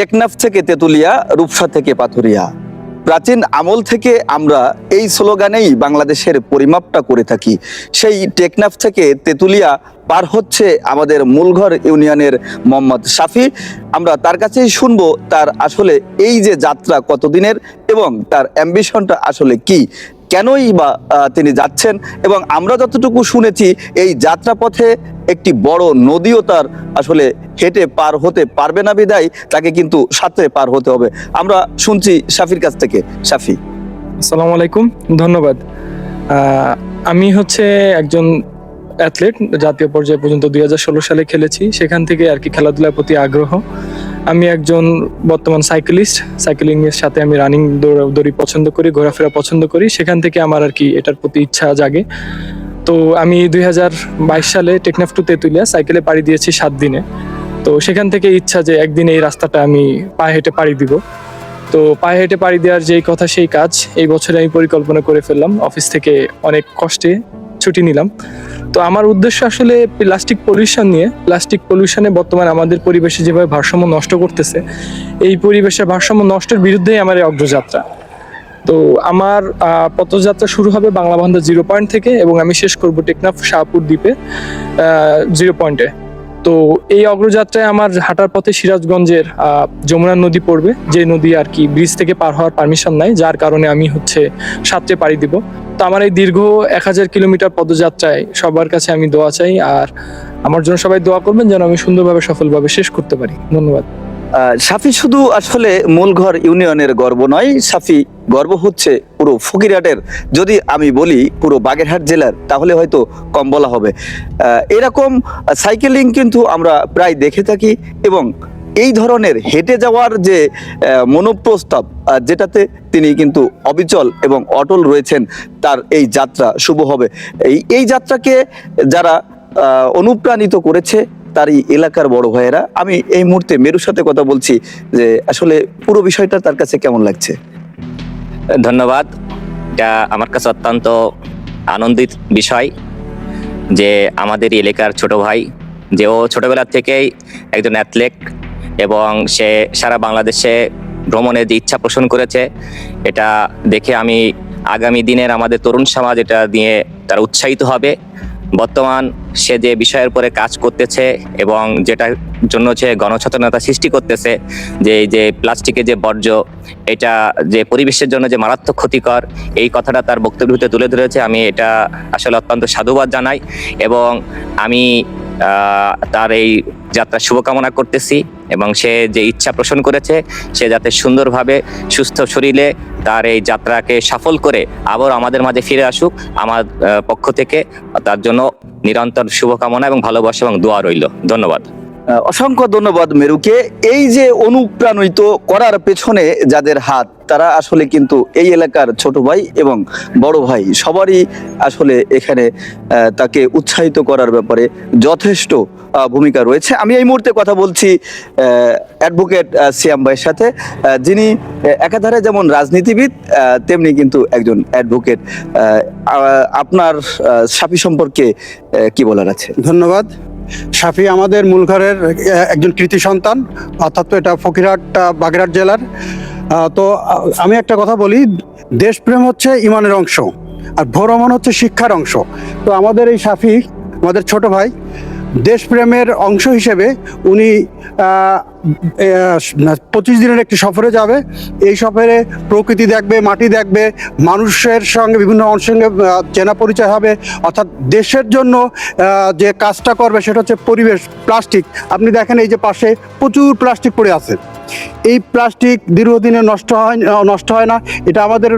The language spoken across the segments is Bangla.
টেকনাফ থেকে তেতুলিয়া, রূপসা থেকে পাথুরিয়া। প্রাচীন আমল থেকে আমরা এই স্লোগানেই বাংলাদেশের পরিমাপটা করে থাকি। সেই টেকনাফ থেকে তেতুলিয়া পার হচ্ছে আমাদের মূলঘর ইউনিয়নের মোহাম্মদ শাফি। আমরা তার কাছেই শুনব তার আসলে এই যে যাত্রা কতদিনের এবং তার অ্যাম্বিশনটা আসলে কি। কেনই বা তিনি যাচ্ছেন? এবং আমরা যতটুকু শুনেছি, এই যাত্রাপথে একটি বড় নদীও তার আসলে হেঁটে পার হতে পারবে না বিদায়, তাকে কিন্তু সাঁতরে পার হতে হবে। আমরা শুনছি সাফির কাছ থেকে। সাফি আসসালামু আলাইকুম, ধন্যবাদ। আমি হচ্ছে একজন অ্যাথলেট জাতীয় পর্যায়ে পর্যন্ত দুই হাজার ষোলো সালে খেলেছি। সেখান থেকে আর কি খেলাধুলার প্রতি আগ্রহ। আমি একজন বর্তমান সাইকেলিস্ট সাইকেলিং এর সাথে আমি রানিং দৌড়ি পছন্দ করি, ঘোরাফেরা পছন্দ করি, সেখান থেকে আমার আর কি এটার প্রতি ইচ্ছা জাগে। তো আমি দু হাজার বাইশ সালে টেকনাফ টু তেতুলিয়া সাইকেলে পাড়ি দিয়েছি সাত দিনে। তো সেখান থেকে ইচ্ছা যে একদিন এই রাস্তাটা আমি পায়ে হেঁটে পাড়ি দিব। তো পায়ে হেঁটে পাড়ি দেওয়ার যেই কথা, সেই কাজ এই বছরে আমি পরিকল্পনা করে ফেললাম। অফিস থেকে অনেক কষ্টে ছুটি নিলাম। তো আমার উদ্দেশ্য আসলে প্লাস্টিক পলিউশন নিয়ে, প্লাস্টিক পলিউশনে বর্তমান আমাদের পরিবেশে যেভাবে ভারসাম্য নষ্ট করতেছে, এই পরিবেশের ভারসাম্য নষ্টের বিরুদ্ধেই আমার এই অগ্রযাত্রা। তো আমার পথযাত্রা শুরু হবে বাংলা বান্ধা জিরো পয়েন্ট থেকে এবং আমি শেষ করব টেকনাফ শাহপুর দ্বীপে জিরো পয়েন্টে। তো এই অগ্রযাত্রায় আমার হাঁটার পথে সিরাজগঞ্জের যমুনা নদী পড়বে। যে নদী আর কি ব্রিজ থেকে পার হওয়ার পারমিশন নাই, যার কারণে আমি হচ্ছে সাতটে পাড়ি দিব। তো আমার এই দীর্ঘ এক হাজার কিলোমিটার পদযাত্রায় সবার কাছে আমি দোয়া চাই, আর আমার জন্য সবাই দোয়া করবেন যেন আমি সুন্দরভাবে, সফলভাবে শেষ করতে পারি। ধন্যবাদ। সাফি শুধু আসলে মূলঘর ইউনিয়নের গর্ব নয়, সাফি গর্ব হচ্ছে পুরো ফকিরহাটের। যদি আমি বলি পুরো বাগেরহাট জেলার, তাহলে হয়তো কম বলা হবে। এরকম সাইকেলিং কিন্তু আমরা প্রায় দেখে থাকি এবং এই ধরনের হেঁটে যাওয়ার যে মনোপ্রস্তাব যেটাতে তিনি কিন্তু অবিচল এবং অটল রয়েছেন, তার এই যাত্রা শুভ হবে। এই এই যাত্রাকে যারা অনুপ্রাণিত করেছে তারই এলাকার বড় ভাইয়েরা, আমি এই মুহূর্তে মেরুর সাথে কথা বলছি যে আসলে পুরো বিষয়টা তার কাছে কেমন লাগছে? ধন্যবাদ। এটা আমার কাছে অত্যন্ত আনন্দিত বিষয় যে আমাদের এলাকার ছোট ভাই, যে ও ছোটবেলা থেকেই একজন অ্যাথলেট এবং সে সারা বাংলাদেশে ভ্রমণের যে ইচ্ছা পোষণ করেছে, এটা দেখে আমি আগামী দিনের আমাদের তরুণ সমাজ এটা নিয়ে তারা উৎসাহিত হবে। বর্তমান সে যে বিষয়ের উপরে কাজ করতেছে এবং যেটার জন্য সে গণসচেতনতা সৃষ্টি করতেছে, যে এই যে প্লাস্টিকের যে বর্জ্য, এটা যে পরিবেশের জন্য যে মারাত্মক ক্ষতিকর, এই কথাটা তার বক্তব্যতে তুলে ধরেছে। আমি এটা আসলে অত্যন্ত সাধুবাদ জানাই এবং আমি তার এই যাত্রা শুভকামনা করতেছি এবং সে যে ইচ্ছা পোষণ করেছে, সে যাতে সুন্দরভাবে সুস্থ শরীরে তার এই যাত্রাকে সফল করে আবার আমাদের মাঝে ফিরে আসুক, আমার পক্ষ থেকে তার জন্য নিরন্তর শুভকামনা এবং ভালোবাসা এবং দোয়া রইল। ধন্যবাদ। অসংখ্য ধন্যবাদ মেরুকে। এই যে অনুপ্রাণিত করার পেছনে যাদের হাত, তারা আসলে কিন্তু এই এলাকার ছোট ভাই এবং বড় ভাই সবারই আসলে এখানে তাকে উৎসাহিত করার ব্যাপারে যথেষ্ট ভূমিকা রয়েছে। আমি এই মুহূর্তে কথা বলছি অ্যাডভোকেট সিয়াম ভাইয়ের সাথে যিনি একাধারে যেমন রাজনীতিবিদ তেমনি কিন্তু একজন অ্যাডভোকেট। আপনার সাপি সম্পর্কে কি বলার আছে? ধন্যবাদ। সাফি আমাদের মূল ঘরের একজন কৃতি সন্তান, অর্থাৎ এটা ফকিরহাট বাগেরহাট জেলার। তো আমি একটা কথা বলি, দেশপ্রেম হচ্ছে ইমানের অংশ, আর ভ্রমণ হচ্ছে শিক্ষার অংশ। তো আমাদের এই সাফি, আমাদের ছোট ভাই, দেশপ্রেমের অংশ হিসেবে উনি পঁচিশ দিনের একটি সফরে যাবে। এই সফরে প্রকৃতি দেখবে, মাটি দেখবে, মানুষের সঙ্গে বিভিন্ন মানুষের সঙ্গে চেনা পরিচয় হবে। অর্থাৎ দেশের জন্য যে কাজটা করবে সেটা হচ্ছে পরিবেশ, প্লাস্টিক। আপনি দেখেন এই যে পাশে প্রচুর প্লাস্টিক পড়ে আছে। এই প্লাস্টিক দীর্ঘদিনে নষ্ট হয় নষ্ট হয় না। এটা আমাদের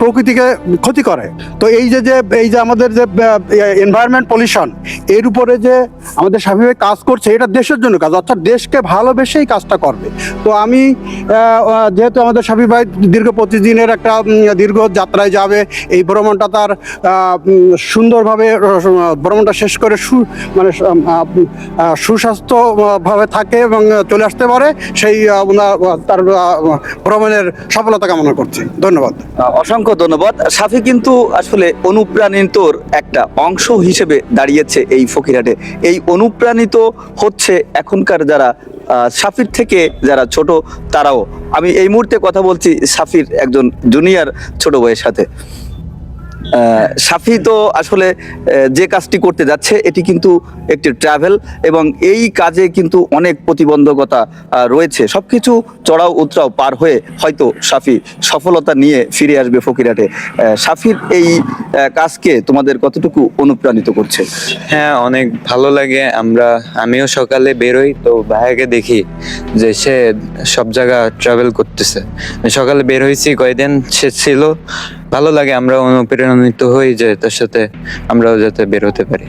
প্রকৃতিকে ক্ষতি করে। তো এই যে যে, এই যে আমাদের যে এনভায়রনমেন্ট পলিউশন এর উপরে যে আমাদের স্বাভাবিক কাজ করছে, এটা দেশের জন্য কাজ। অর্থাৎ দেশকে ভালোবেসেই কাজটা করবে। তো আমি যেহেতু আমাদের স্বামী ভাই দীর্ঘ পঁচিশ দিনের একটা দীর্ঘ যাত্রায় যাবে এই ভ্রমণটা তার সুন্দরভাবে ভ্রমণটা শেষ করে সু মানে আহ, আহ, সুস্বাস্থ্য আহ, ভাবে থাকে এবং চলে আসতে পারে সেই তার ভ্রমণের সফলতা কামনা করছি। ধন্যবাদ। অসংখ্য ধন্যবাদ। সাফি কিন্তু আসলে অনুপ্রাণিতর একটা অংশ হিসেবে দাঁড়িয়েছে এই ফকিরহাটে। এই অনুপ্রাণিত হচ্ছে এখনকার যারা সাফির থেকে যারা ছোট, তারাও। আমি এই মুহূর্তে কথা বলছি সাফির একজন জুনিয়র ছোট ভাইয়ের সাথে। সাফি তো আসলে যে কাজটি করতে যাচ্ছে, এটি কিন্তু একটি ট্রাভেল এবং এই কাজে কিন্তু অনেক প্রতিবন্ধকতা রয়েছে। সবকিছু চড়াও উতরাও পার হয়ে হয়তো সাফি সফলতা নিয়ে ফিরে আসবে ফকিরাটে সাফির এই কাজকে তোমাদের কতটুকু অনুপ্রাণিত করছে? হ্যাঁ অনেক ভালো লাগে। আমরা, আমিও সকালে বেরোই, তো ভাইয়াকে দেখি যে সে সব জায়গা ট্রাভেল করতেছে। সকালে বের হয়েছি, কয়দিন সে ছিল ভালো লাগে আমরা অনুপ্রেরণিত হই যে তার সাথে আমরাও যাতে বেরোতে পারি।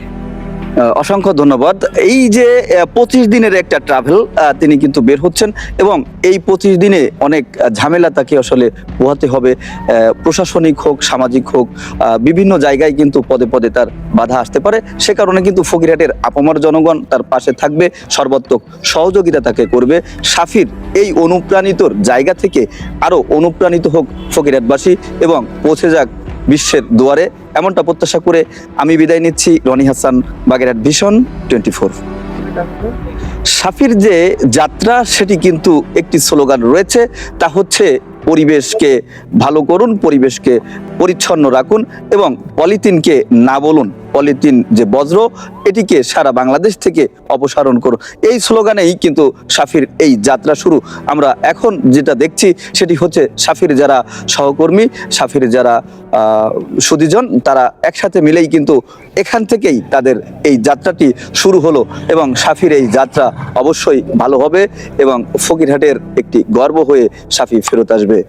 অসংখ্য ধন্যবাদ। এই যে পঁচিশ দিনের একটা ট্রাভেল তিনি কিন্তু বের হচ্ছেন এবং এই পঁচিশ দিনে অনেক ঝামেলা তাকে আসলে পোহাতে হবে। প্রশাসনিক হোক, সামাজিক হোক বিভিন্ন জায়গায় কিন্তু পদে পদে তার বাধা আসতে পারে। সে কারণে কিন্তু ফকিরহাটের আপামর জনগণ তার পাশে থাকবে, সর্বাত্মক সহযোগিতা তাকে করবে। সাফির এই অনুপ্রাণিতর জায়গা থেকে আরও অনুপ্রাণিত হোক ফকিরহাটবাসী এবং পৌঁছে যাক বিশ্বের দুয়ারে এমনটা প্রত্যাশা করে আমি বিদায় নিচ্ছি Rony Hasan Bagerhat Vision twenty four সাফির যে যাত্রা, সেটি কিন্তু একটি স্লোগান রয়েছে। তা হচ্ছে পরিবেশকে ভালো করুন, পরিবেশকে পরিচ্ছন্ন রাখুন এবং পলিথিনকে না বলুন। পলিথিন যে বজ্র, এটিকে সারা বাংলাদেশ থেকে অপসারণ করো। এই স্লোগানেই কিন্তু সাফির এই যাত্রা শুরু। আমরা এখন যেটা দেখছি, সেটি হচ্ছে সাফির যারা সহকর্মী, সাফির যারা সুদীজন, তারা একসাথে মিলেই কিন্তু এখান থেকেই তাদের এই যাত্রাটি শুরু হলো এবং সাফির এই যাত্রা অবশ্যই ভালো হবে এবং ফকিরহাটের একটি গর্ব হয়ে সাফি ফেরত আসবে।